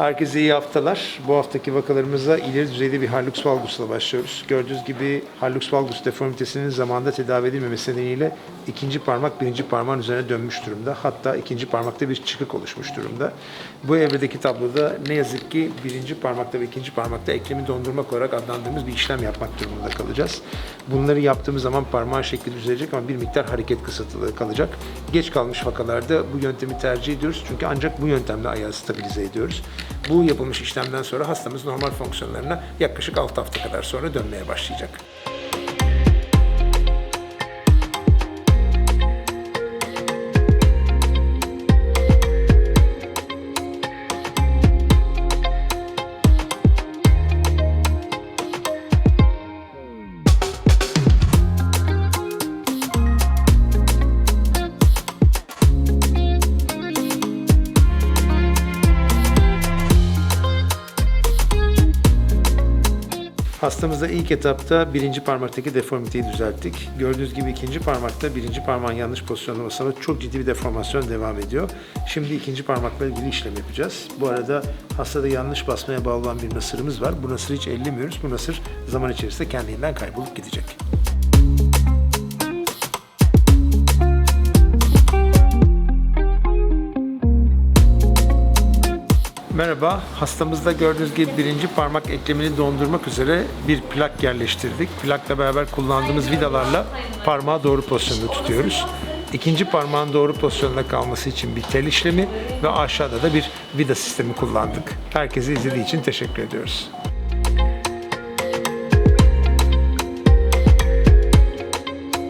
Herkese iyi haftalar. Bu haftaki vakalarımıza ileri düzeyde bir hallux valgusla başlıyoruz. Gördüğünüz gibi hallux valgus deformitesinin zamanda tedavi edilmemesi nedeniyle ikinci parmak birinci parmağın üzerine dönmüş durumda. Hatta ikinci parmakta bir çıkık oluşmuş durumda. Bu evredeki tabloda ne yazık ki birinci parmakta ve ikinci parmakta eklemi dondurmak olarak adlandırdığımız bir işlem yapmak durumunda kalacağız. Bunları yaptığımız zaman parmağın şekli düzelecek ama bir miktar hareket kısıtlılığı kalacak. Geç kalmış vakalarda bu yöntemi tercih ediyoruz çünkü ancak bu yöntemle ayağı stabilize ediyoruz. Bu yapılmış işlemden sonra hastamız normal fonksiyonlarına yaklaşık 6 hafta kadar sonra dönmeye başlayacak. Hastamızda ilk etapta birinci parmaktaki deformiteyi düzelttik. Gördüğünüz gibi ikinci parmakta birinci parmağın yanlış pozisyonlamasıyla çok ciddi bir deformasyon devam ediyor. Şimdi ikinci parmakla ilgili işlem yapacağız. Bu arada hastada yanlış basmaya bağlı olan bir nasırımız var. Bu nasırı hiç ellemiyoruz. Bu nasır zaman içerisinde kendinden kaybolup gidecek. Merhaba, hastamızda gördüğünüz gibi birinci parmak eklemini dondurmak üzere bir plak yerleştirdik. Plakla beraber kullandığımız vidalarla parmağı doğru pozisyonda tutuyoruz. İkinci parmağın doğru pozisyonda kalması için bir tel işlemi ve aşağıda da bir vida sistemi kullandık. Herkese izlediği için teşekkür ediyoruz.